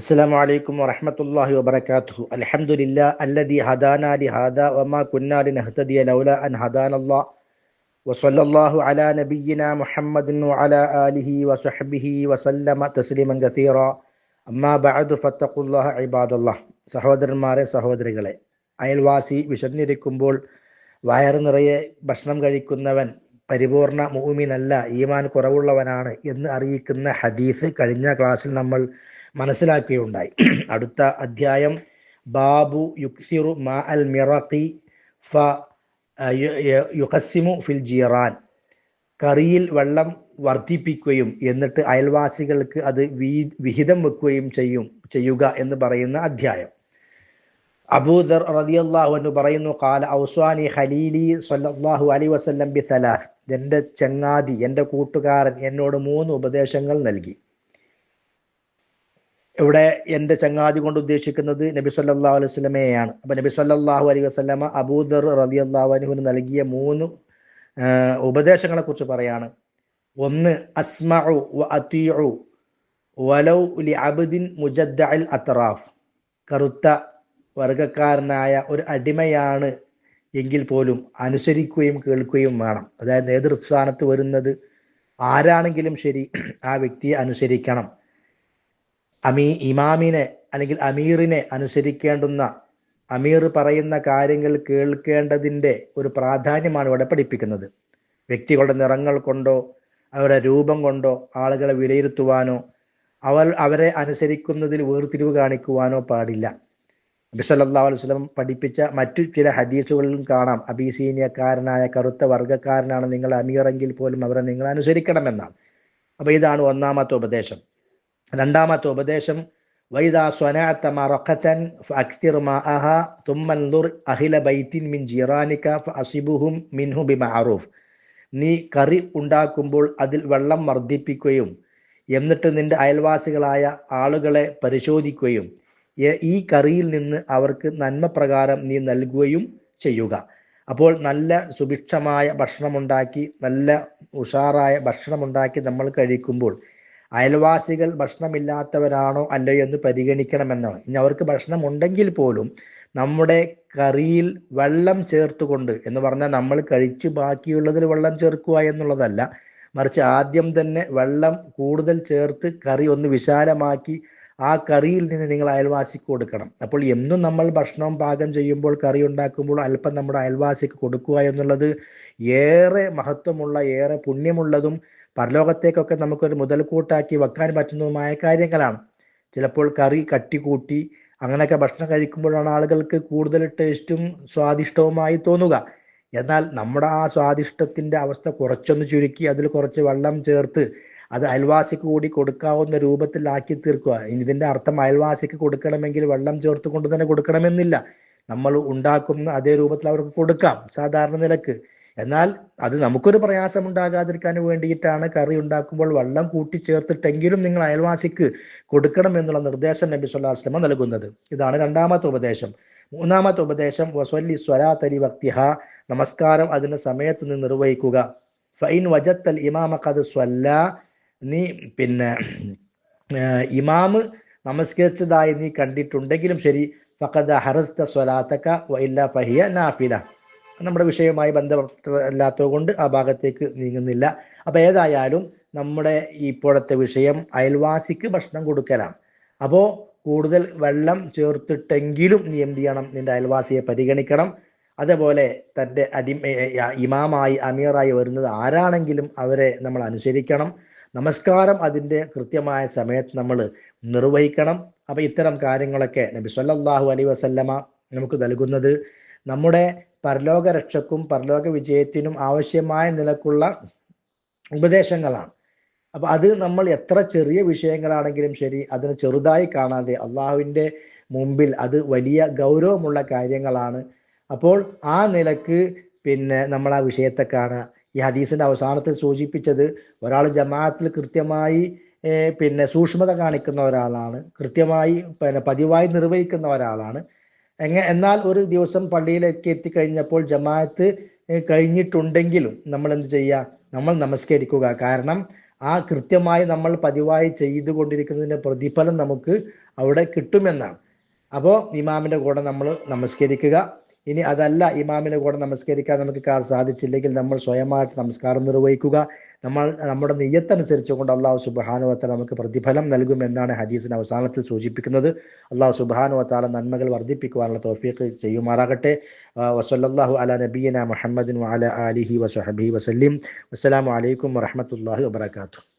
السلام عليكم ورحمة الله وبركاته الحمد لله الذي هدانا لهذا وما كنا لنهتدي لولا أن هدانا الله وصلى الله على نبينا محمد وعلى آله وصحبه وسلم تسليما كثيرا أما بعد فاتقوا الله عباد الله സഹോദരന്മാരെ സഹോദരികളെ അയൽവാസി വിശന്നിരിക്കുമ്പോൾ വയറ് നിറയെ ഭക്ഷണം കഴിക്കുന്നവൻ പരിപൂർണ മൂമിനല്ല ഈമാൻ കുറവുള്ളവനാണ് എന്ന് അറിയിക്കുന്ന ഹദീസ് കഴിഞ്ഞ ക്ലാസ്സിൽ നമ്മൾ മനസ്സിലാക്കുകയുണ്ടായി അടുത്ത അധ്യായം ബാബു യുക്സിറു മാ അൽ മിറഖി ഫ യുഹസിമു ഫിൽ ജിറാൻ. കറിയിൽ വെള്ളം വർദ്ധിപ്പിക്കുകയും എന്നിട്ട് അയൽവാസികൾക്ക് അത് വിഹിതം വെക്കുകയും ചെയ്യും ചെയ്യുക എന്ന് പറയുന്ന അധ്യായം. അബൂദർ റളിയല്ലാഹു അൻഹു പറയുന്നു കാല ഔസ്വാനി ഖലീലി സല്ലല്ലാഹു അലൈഹി വസല്ലം ബി സലാസ്. എന്റെ ചങ്ങാതി എന്റെ കൂട്ടുകാരൻ എന്നോട് മൂന്ന് ഉപദേശങ്ങൾ നൽകി. ഇവിടെ എന്റെ ചങ്ങാതി കൊണ്ട് ഉദ്ദേശിക്കുന്നത് നബി സല്ലാ അലൈഹി വസല്ലമയെയാണ്. അപ്പൊ നബി സല്ലാഹു അലൈഹി വസ്ലമ അബൂദർ റളിയല്ലാഹു അൻഹുവിന് നൽകിയ മൂന്ന് ഉപദേശങ്ങളെ കുറിച്ച് പറയാണ്. ഒന്ന് അസ്മഉ വ വലൗ അത്റാഫ് കറുത്ത വർഗക്കാരനായ ഒരു അടിമയാണ് എങ്കിൽ പോലും അനുസരിക്കുകയും കേൾക്കുകയും വേണം. അതായത് നേതൃസ്ഥാനത്ത് വരുന്നത് ആരാണെങ്കിലും ശരി ആ വ്യക്തിയെ അനുസരിക്കണം. അമീ ഇമാമിനെ അല്ലെങ്കിൽ അമീറിനെ അനുസരിക്കേണ്ടുന്ന അമീർ പറയുന്ന കാര്യങ്ങൾ കേൾക്കേണ്ടതിന്റെ ഒരു പ്രാധാന്യമാണ് ഇവിടെ പഠിപ്പിക്കുന്നത്. വ്യക്തികളുടെ നിറങ്ങൾ കൊണ്ടോ അവരുടെ രൂപം കൊണ്ടോ ആളുകളെ വിലയിരുത്തുവാനോ അവർ അവരെ അനുസരിക്കുന്നതിൽ വേർതിരിവ് കാണിക്കുവാനോ പാടില്ല. നബി അലൈഹി വസല്ലം പഠിപ്പിച്ച മറ്റു ചില ഹദീസുകളിലും കാണാം. അബീസീനിയക്കാരനായ കറുത്ത വർഗക്കാരനാണ് നിങ്ങൾ അമീറെങ്കിൽ പോലും അവരെ നിങ്ങൾ അനുസരിക്കണമെന്നാണ്. അപ്പൊ ഇതാണ് ഒന്നാമത്തെ ഉപദേശം. രണ്ടാമത്തെ ഉപദേശം വൈദാ അഹില മിൻ ജിറാനിക മിൻഹു നീ കറി ഉണ്ടാക്കുമ്പോൾ അതിൽ വെള്ളം വർദ്ധിപ്പിക്കുകയും എന്നിട്ട് നിന്റെ അയൽവാസികളായ ആളുകളെ പരിശോധിക്കുകയും ഈ കറിയിൽ നിന്ന് അവർക്ക് നന്മ പ്രകാരം നീ നൽകുകയും ചെയ്യുക. അപ്പോൾ നല്ല സുഭിക്ഷമായ ഭക്ഷണമുണ്ടാക്കി നല്ല ഉഷാറായ ഭക്ഷണമുണ്ടാക്കി നമ്മൾ കഴിക്കുമ്പോൾ അയൽവാസികൾ ഭക്ഷണമില്ലാത്തവരാണോ അല്ലയോ എന്ന് പരിഗണിക്കണമെന്നാണ്. ഇനി അവർക്ക് ഭക്ഷണം ഉണ്ടെങ്കിൽ പോലും നമ്മുടെ കറിയിൽ വെള്ളം ചേർത്തുകൊണ്ട് എന്ന് പറഞ്ഞാൽ നമ്മൾ കഴിച്ചു ബാക്കിയുള്ളതിൽ വെള്ളം ചേർക്കുക എന്നുള്ളതല്ല. മറിച്ച് ആദ്യം തന്നെ വെള്ളം കൂടുതൽ ചേർത്ത് കറി ഒന്ന് വിശാലമാക്കി ആ കറിയിൽ നിന്ന് നിങ്ങൾ അയൽവാസിക്ക് കൊടുക്കണം. അപ്പോൾ എന്നും നമ്മൾ ഭക്ഷണം പാകം ചെയ്യുമ്പോൾ കറി ഉണ്ടാക്കുമ്പോൾ അല്പം നമ്മുടെ അയൽവാസിക്ക് കൊടുക്കുക എന്നുള്ളത് ഏറെ മഹത്വമുള്ള ഏറെ പുണ്യമുള്ളതും പരലോകത്തേക്കൊക്കെ നമുക്കൊരു മുതൽക്കൂട്ടാക്കി വെക്കാൻ പറ്റുന്നതുമായ കാര്യങ്ങളാണ്. ചിലപ്പോൾ കറി കട്ടിക്കൂട്ടി അങ്ങനെയൊക്കെ ഭക്ഷണം കഴിക്കുമ്പോഴാണ് ആളുകൾക്ക് കൂടുതൽ ടേസ്റ്റും സ്വാദിഷ്ടവുമായി തോന്നുക. എന്നാൽ നമ്മുടെ ആ സ്വാദിഷ്ടത്തിന്റെ അവസ്ഥ കുറച്ചൊന്ന് ചുരുക്കി അതിൽ കുറച്ച് വെള്ളം ചേർത്ത് അത് അയൽവാസിക്ക് കൂടി കൊടുക്കാവുന്ന രൂപത്തിലാക്കി തീർക്കുക. ഇതിന്റെ അർത്ഥം അയൽവാസിക്ക് കൊടുക്കണമെങ്കിൽ വെള്ളം ചേർത്ത് കൊണ്ട് തന്നെ കൊടുക്കണമെന്നില്ല. നമ്മൾ ഉണ്ടാക്കുന്ന അതേ രൂപത്തിൽ അവർക്ക് കൊടുക്കാം സാധാരണ നിലയ്ക്ക്. എന്നാൽ അത് നമുക്കൊരു പ്രയാസം ഉണ്ടാകാതിരിക്കാൻ വേണ്ടിയിട്ടാണ് കറി ഉണ്ടാക്കുമ്പോൾ വെള്ളം കൂട്ടിച്ചേർത്തിട്ടെങ്കിലും നിങ്ങൾ അയൽവാസിക്ക് കൊടുക്കണം എന്നുള്ള നിർദ്ദേശം നബി സ്വല്ലാസ്ലമ നൽകുന്നത്. ഇതാണ് രണ്ടാമത്തെ ഉപദേശം. മൂന്നാമത്തെ ഉപദേശം വസ്വല്ലി സ്വലാത്തരി വക്തിഹ. നമസ്കാരം അതിന് സമയത്ത് നിന്ന് നിർവഹിക്കുക. ഫൈൻ വജത്തൽ ഇമാമ കത് സ്വല്ല. നീ പിന്നെ ഇമാമ് നമസ്കരിച്ചതായി നീ കണ്ടിട്ടുണ്ടെങ്കിലും ശരി ഫഖദ ഹറസ്ത സ്വലാത്തക്ക വൈല്ല ഫഹിയ നാഫില. നമ്മുടെ വിഷയവുമായി ബന്ധപ്പെട്ടല്ലാത്തത് കൊണ്ട് ആ ഭാഗത്തേക്ക് നീങ്ങുന്നില്ല. അപ്പോൾ ഏതായാലും നമ്മുടെ ഇപ്പോഴത്തെ വിഷയം അയൽവാസിക്ക് ഭക്ഷണം കൊടുക്കലാണ്. അപ്പോൾ കൂടുതൽ വെള്ളം ചേർത്തിട്ടെങ്കിലും നീ എന്ത് ചെയ്യണം? നിന്റെ അയൽവാസിയെ പരിഗണിക്കണം. അതേപോലെ തന്റെ അടിമ ഇമാമായി അമീറായി വരുന്നത് ആരാണെങ്കിലും അവരെ നമ്മൾ അനുസരിക്കണം. നമസ്കാരം അതിന്റെ കൃത്യമായ സമയത്ത് നമ്മൾ നിർവഹിക്കണം. അപ്പം ഇത്തരം കാര്യങ്ങളൊക്കെ നബി സല്ലാഹു അലൈഹി വസല്ലമ നമുക്ക് നൽകുന്നത് നമ്മുടെ പരലോക രക്ഷക്കും പരലോക വിജയത്തിനും ആവശ്യമായ നിലക്കുള്ള ഉപദേശങ്ങളാണ്. അപ്പൊ അത് നമ്മൾ എത്ര ചെറിയ വിഷയങ്ങളാണെങ്കിലും ശരി അതിനെ ചെറുതായി കാണാതെ അള്ളാഹുവിന്റെ മുമ്പിൽ അത് വലിയ ഗൗരവമുള്ള കാര്യങ്ങളാണ്. അപ്പോൾ ആ നിലയ്ക്ക് പിന്നെ നമ്മൾ ആ വിഷയത്തെ കാണുക. ഈ ഹദീസിന്റെ അവസാനത്തിൽ സൂചിപ്പിച്ചത് ഒരാൾ ജമാഅത്തിൽ കൃത്യമായി പിന്നെ സൂക്ഷ്മത കാണിക്കുന്ന ഒരാളാണ് കൃത്യമായി പിന്നെ പതിവായി നിർവഹിക്കുന്ന ഒരാളാണ്. എന്നാൽ ഒരു ദിവസം പള്ളിയിലേക്ക് എത്തിക്കഴിഞ്ഞപ്പോൾ ജമാഅത്ത് കഴിഞ്ഞിട്ടുണ്ടെങ്കിലും നമ്മൾ എന്ത് ചെയ്യുക നമ്മൾ നമസ്കരിക്കുക. കാരണം ആ കൃത്യമായി നമ്മൾ പതിവായി ചെയ്തുകൊണ്ടിരിക്കുന്നതിന്റെ പ്രതിഫലം നമുക്ക് അവിടെ കിട്ടുമെന്നാണ്. അപ്പോൾ ഇമാമിന്റെ കൂടെ നമ്മൾ നമസ്കരിക്കുക. ഇനി അതല്ല ഇമാമിന് കൂടെ നമസ്കരിക്കാൻ നമുക്ക് സാധിച്ചില്ലെങ്കിൽ നമ്മൾ സ്വയമായിട്ട് നമസ്കാരം നിർവഹിക്കുക. നമ്മൾ നമ്മുടെ നെയ്യത്തനുസരിച്ച് കൊണ്ട് അള്ളാഹു സുബാനുവത്താല നമുക്ക് പ്രതിഫലം നൽകുമെന്നാണ് ഹദീസിന് അവസാനത്തിൽ സൂചിപ്പിക്കുന്നത്. അള്ളാഹു സുബാനുവത്താല നന്മകൾ വർദ്ധിപ്പിക്കുവാനുള്ള തോഫീക്ക് ചെയ്യുമാറാകട്ടെ. വസല്ലാഹു അല നബീന മുഹമ്മദിൻ അല ആലിഹി വസഹബി വസല്ലിം. അസ്സലാമു അലൈക്കും വറഹ്മത്തുള്ളാഹി വബറകാതുഹു